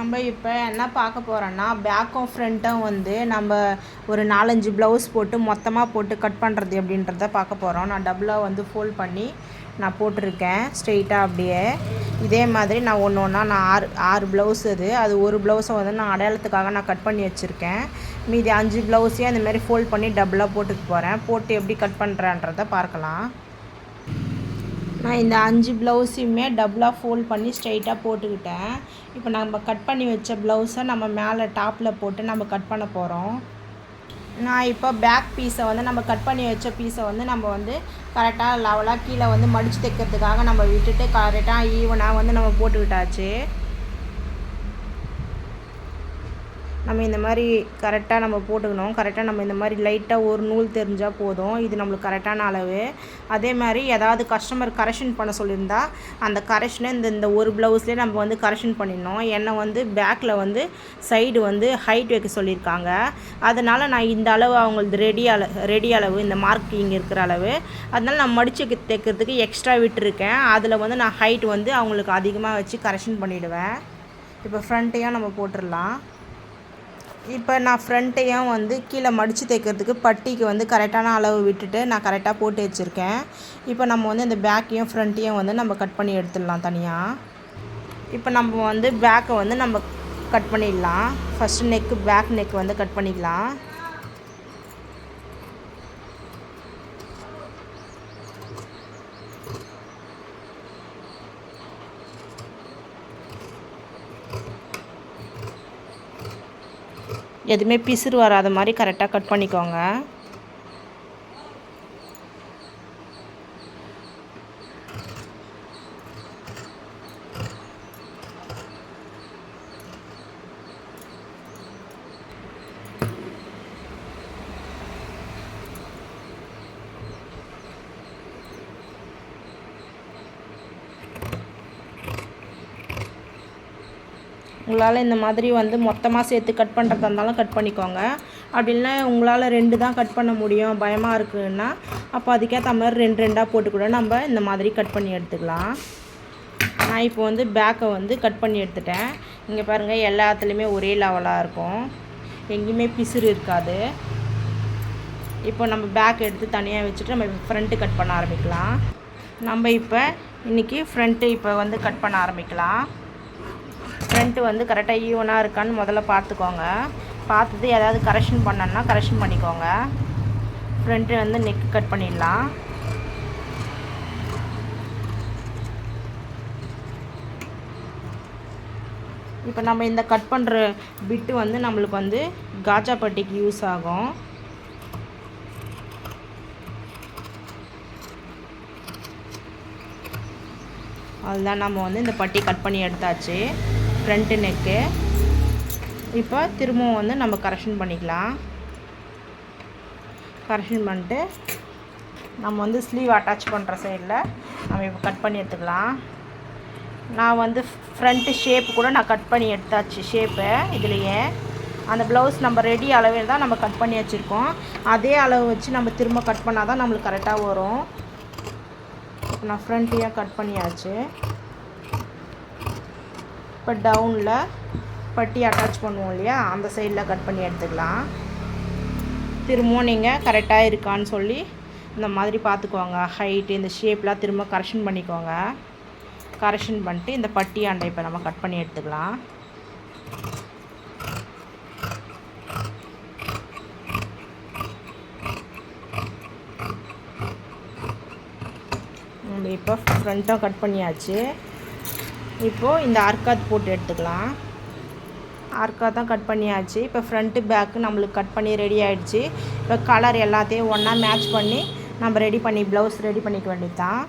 நம்ம இப்போ என்ன பார்க்க போகிறோன்னா பேக்கும் ஃப்ரண்ட்டும் வந்து நம்ம ஒரு நாலஞ்சு ப்ளவுஸ் போட்டு மொத்தமாக போட்டு கட் பண்ணுறது அப்படின்றத பார்க்க போகிறோம் நான் டபுளாக வந்து ஃபோல்ட் பண்ணி நான் போட்டிருக்கேன் ஸ்ட்ரெயிட்டாக அப்படியே. இதே மாதிரி நான் ஒன்று ஒன்றா நான் ஆறு ஆறு ப்ளவுஸ் அது அது ஒரு ப்ளவுஸை வந்து நான் அடையாளத்துக்காக நான் கட் பண்ணி வச்சுருக்கேன். மீதி அஞ்சு ப்ளவுஸையும் அந்தமாரி ஃபோல்ட் பண்ணி டபுளாக போட்டுக்கு போகிறேன் போட்டு எப்படி கட் பண்ணுறேன்றதை பார்க்கலாம். நான் இந்த அஞ்சு ப்ளவுஸையுமே டபுளாக ஃபோல்ட் பண்ணி ஸ்ட்ரைட்டாக போட்டுக்கிட்டேன். இப்போ நம்ம கட் பண்ணி வச்ச ப்ளவுஸை நம்ம மேலே டாப்பில் போட்டு நம்ம கட் பண்ண போகிறோம் நான் இப்போ பேக் பீஸை வந்து நம்ம கட் பண்ணி வச்ச பீஸை வந்து நம்ம வந்து கரெக்டாக லெவலாக கீழே வந்து மடித்து தைக்கிறதுக்காக நம்ம விட்டுட்டு கரெக்டாக ஈவனாக வந்து நம்ம போட்டுக்கிட்டாச்சு. நம்ம இந்த மாதிரி கரெக்டாக நம்ம போட்டுக்கணும். கரெக்டாக நம்ம இந்த மாதிரி லைட்டாக ஒரு நூல் தெரிஞ்சால் போதும். இது நம்மளுக்கு கரெக்டான அளவு. அதே மாதிரி ஏதாவது கஸ்டமர் கரெக்ஷன் பண்ண சொல்லியிருந்தா அந்த கரெக்ஷனை இந்த இந்த ஒரு ப்ளவுஸ்லேயே நம்ம வந்து கரெக்ஷன் பண்ணிடணும். என்னை வந்து பேக்கில் வந்து சைடு வந்து ஹைட் வைக்க சொல்லியிருக்காங்க. அதனால் நான் இந்த அளவு அவங்களுக்கு ரெடி அளவு ரெடி அளவு இந்த மார்க் இங்கே இருக்கிற அளவு. அதனால் நான் மடித்து தைக்கிறதுக்கு எக்ஸ்ட்ரா விட்டுருக்கேன். அதில் வந்து நான் ஹைட் வந்து அவங்களுக்கு அதிகமாக வச்சு கரெக்ஷன் பண்ணிவிடுவேன் இப்போ ஃப்ரண்ட்டையும் நம்ம போட்டுடலாம். இப்போ நான் ஃப்ரண்ட்டையும் வந்து கீழே மடித்து தைக்கிறதுக்கு பட்டிக்கு வந்து கரெக்டான அளவு விட்டுட்டு நான் கரெக்டாக போட்டு வச்சுருக்கேன். இப்போ நம்ம வந்து இந்த பேக்கையும் ஃப்ரண்ட்டையும் வந்து நம்ம கட் பண்ணி எடுத்துடலாம் தனியாக இப்போ நம்ம வந்து பேக்கை வந்து நம்ம கட் பண்ணிடலாம். ஃபஸ்ட்டு நெக்கு பேக் நெக் வந்து கட் பண்ணிக்கலாம். எதுவுமே பிசுறு வராத மாதிரி கரெக்டாக கட் பண்ணிக்கோங்க. உங்களால் இந்த மாதிரி வந்து மொத்தமாக சேர்த்து கட் பண்ணுறதா இருந்தாலும் கட் பண்ணிக்கோங்க. அப்படி இல்லைனா உங்களால் ரெண்டு தான் கட் பண்ண முடியும். பயமாக இருக்குன்னா அப்போ அதுக்கேற்ற மாதிரி ரெண்டு ரெண்டாக போட்டு கூட நம்ம இந்த மாதிரி கட் பண்ணி எடுத்துக்கலாம். நான் இப்போ வந்து பேக்கை வந்து கட் பண்ணி எடுத்துட்டேன். இங்கே பாருங்கள் எல்லாத்துலேயுமே ஒரே லெவலாக இருக்கும். எங்கேயுமே பிசுறு இருக்காது. இப்போ நம்ம பேக் எடுத்து தனியாக வச்சுட்டு நம்ம ஃப்ரண்ட்டு கட் பண்ண ஆரம்பிக்கலாம். நம்ம இப்போ இன்றைக்கி ஃப்ரண்ட்டு இப்போ வந்து கட் பண்ண ஆரம்பிக்கலாம். ஃப்ரண்ட்டு வந்து கரெக்டாக ஈவனாக இருக்கான்னு முதல்ல பார்த்துக்கோங்க. பார்த்துட்டு ஏதாவது கரெக்ஷன் பண்ணோன்னா கரெக்ஷன் பண்ணிக்கோங்க. ஃப்ரண்ட்டு வந்து நெக் கட் பண்ணிடலாம். இப்போ நம்ம இந்த கட் பண்ணுற பிட்டு வந்து நம்மளுக்கு வந்து காஜா பட்டிக்கு யூஸ் ஆகும். அதுதான் நம்ம வந்து இந்த பட்டி கட் பண்ணி எடுத்தாச்சு. ஃப்ரண்ட்டு நெக்கு இப்போ திரும்பவும் வந்து நம்ம கரெக்ஷன் பண்ணிக்கலாம். கரெக்ஷன் பண்ணிட்டு நம்ம வந்து ஸ்லீவ் அட்டாச் பண்ணுற சைடில் நம்ம இப்போ கட் பண்ணி எடுத்துக்கலாம். நான் வந்து ஃப்ரண்ட்டு ஷேப் கூட நான் கட் பண்ணி எடுத்தாச்சு ஷேப்பை இதுலேயே. அந்த ப்ளவுஸ் நம்ம ரெடி அளவில் தான் நம்ம கட் பண்ணி வச்சுருக்கோம். அதே அளவு வச்சு நம்ம திரும்ப கட் பண்ணால் தான் நம்மளுக்கு கரெக்டாக வரும். நான் ஃப்ரண்ட்டையும் கட் பண்ணியாச்சு. இப்போ டவுனில் பட்டி அட்டாச் பண்ணுவோம் இல்லையா? அந்த சைடில் கட் பண்ணி எடுத்துக்கலாம். திரும்பவும் நீங்கள் கரெக்டாக இருக்கான்னு சொல்லி இந்த மாதிரி பார்த்துக்கோங்க. ஹைட்டு இந்த ஷேப்லாம் திரும்ப கரெக்ஷன் பண்ணிக்கோங்க. கரெக்ஷன் பண்ணிட்டு இந்த பட்டி ஆண்டை இப்போ நம்ம கட் பண்ணி எடுத்துக்கலாம். இப்போ ஃப்ரண்ட்டும் கட் பண்ணியாச்சு. இப்போது இந்த ஆர்காத் போட்டு எடுத்துக்கலாம். ஆர்காத் தான் கட் பண்ணியாச்சு. இப்போ ஃப்ரண்ட்டு பேக்கு நம்மளுக்கு கட் பண்ணி ரெடி ஆகிடுச்சு இப்போ கலர் எல்லாத்தையும் ஒன்றா மேட்ச் பண்ணி நம்ம ரெடி பண்ணி ப்ளவுஸ் ரெடி பண்ணிக்க வேண்டியது தான்